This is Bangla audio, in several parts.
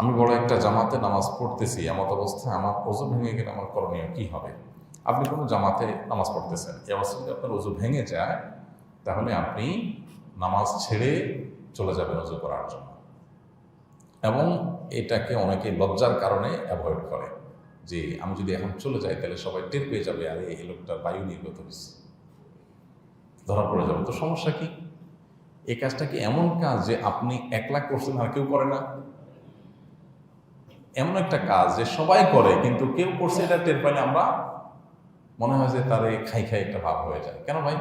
আমি বড় একটা জামাতে নামাজ পড়তেছি এমত অবস্থায় আমার ওজু ভেঙে গেলে আমার করণীয় কি হবে? আপনি কোনো জামাতে নামাজ পড়তেছেন, এই অবস্থায় যদি আপনার ওজু ভেঙে যায়, তাহলে আপনি নামাজ ছেড়ে চলে যাবেন ওজু করার জন্য। এবং এটাকে অনেকে লজ্জার কারণে অ্যাভয়েড করে, যে আমি যদি এখন চলে যাই, তাহলে সবাই টের পেয়ে যাবে, আরে এই লোকটার বায়ু নির্গত হয়েছে। ধরা পড়ে যাবে। তো সমস্যা কি? এই কাজটা কি এমন কাজ যে আপনি একলা করছেন আর কেউ করে না? এমন একটা কাজ যে সবাই করে, কিন্তু কেউ করছে এটা টের পাইলে আমরা মনে হয় যে তারে খাই খাই একটা ভাব হয়ে যায়। কেন ভাই?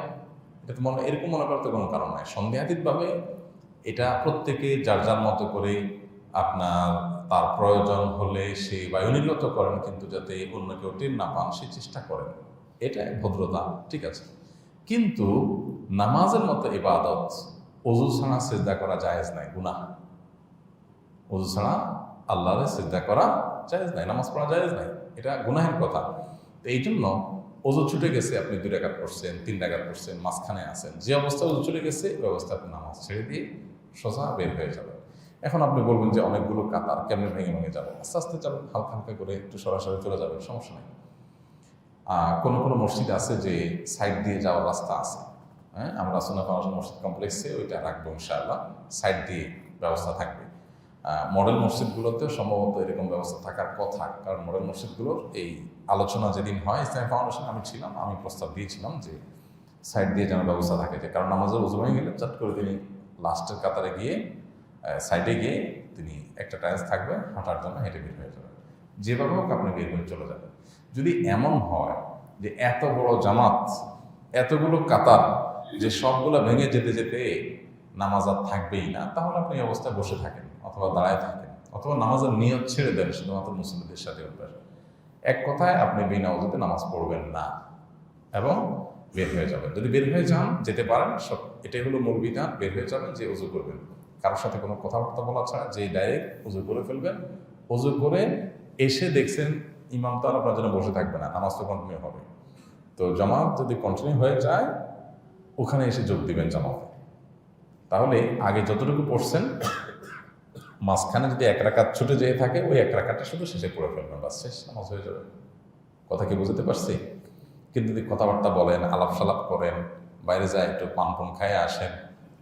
এটা তো মনে, এরকম মনে করতে কোনো কারণ নাই। সন্দেহাতীতভাবে এটা প্রত্যেকে যার যার মতো করে আপনার তার প্রয়োজন হলে সে বায়ু নির্গত করেন, কিন্তু যাতে অন্য কেউ টের না পান, সে চেষ্টা করেন। এটা ভদ্রতা, ঠিক আছে। কিন্তু নামাজের মতো ইবাদত অজু ছাড়া সেজদা করা জায়েজ নাই, গুনাহ। অজু ছাড়া আল্লাহরে সেজদা করা জায়েজ নাই নামাজ পড়া জায়েজ নাই। এটা গুনাহের কথা। তো এই জন্য অজু ছুটে গেছে আপনি দুই টাকা পড়ছেন তিন টাকা পড়ছেন মাঝখানে আছেন। যে অবস্থা অজু চলে গেছে ওই অবস্থায় আপনি নামাজ ছেড়ে দিয়ে সোজা বের হয়ে যাবেন। এখন আপনি বলবেন যে অনেকগুলো কাতার কেমনে ভেঙে ভেঙে যাবে? আস্তে আস্তে যাবেন হালকা হালকা করে একটু সরাসরি চলে যাবেন সমস্যা নেই। আহ, কোনো কোনো মসজিদ আছে যে সাইড দিয়ে যাওয়ার রাস্তা আছে। হ্যাঁ আমরা সোনা ফাউন্ডেশন মসজিদ কমপ্লেক্সে ওইটা রাখব ইনশাআল্লাহ। সাইড দিয়ে ব্যবস্থা থাকবে। মডেল মসজিদগুলোতে সম্ভবত এরকম ব্যবস্থা থাকার কথা, কারণ মডেল মসজিদগুলোর এই আলোচনা যেদিন হয় ইসলামী ফাউন্ডেশন আমি ছিলাম, আমি প্রস্তাব দিয়েছিলাম যে সাইড দিয়ে যেন ব্যবস্থা থাকে, যে কারণ নামাজের উজু হয়ে গেলে চট করে তিনি লাস্টের কাতারে গিয়ে সাইডে গিয়ে তিনি একটা টাইলস থাকবে, হাঁটার জন্য হেঁটে বের হয়ে যাবে যেভাবে হোক আপনি বের হয়ে চলে যাবেন। যদি এমন হয় যে এত বড় জামাত, এতগুলো কাতার, যে সবগুলো ভেঙে যেতে যেতে নামাজ আর থাকবেই না, তাহলে আপনি অবস্থায় বসে থাকেন। অথবা দাঁড়ায় থাকেন, অথবা নামাজের নিয়ত ছেড়ে দেন, শুধুমাত্র মুসলিমদের সাথে অভ্যাস। এক কথায় আপনি বিনা অজুতে নামাজ পড়বেন না এবং বের হয়ে যাবেন। যদি বের হয়ে যান, যেতে পারেন, সব এটাই হলো মূল বিধান, বের হয়ে যাবেন, যে উজু করবেন। কারোর সাথে কোনো কথাবার্তা বলা ছাড়া যে ডাইরেক্ট উজু করে ফেলবেন উজু করে এসে দেখছেন ইমাম তো আর আপনার জন্য বসে থাকবে না, নামাজ তো কন্টিনিউ হবে। তো জামাত যদি কন্টিনিউ হয়ে যায়, ওখানে এসে যোগ দিবেন জামাতে। তাহলে আগে যতটুকু পড়ছেন মাঝখানে যদি এক রাকাত ছুটে যেয়ে থাকে, ওই এক রাকাতটা শুধু শেষে পড়ে ফেলবেন, বাস শেষ, নামাজ হয়ে যাবে। কথা কি বুঝতে পারছি? কিন্তু যদি কথাবার্তা বলেন আলাপ সালাপ করেন, বাইরে যায়, একটু পান পান খায় আসেন,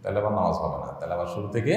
তাহলে আবার নামাজ হবে না, তাহলে আবার শুরু থেকে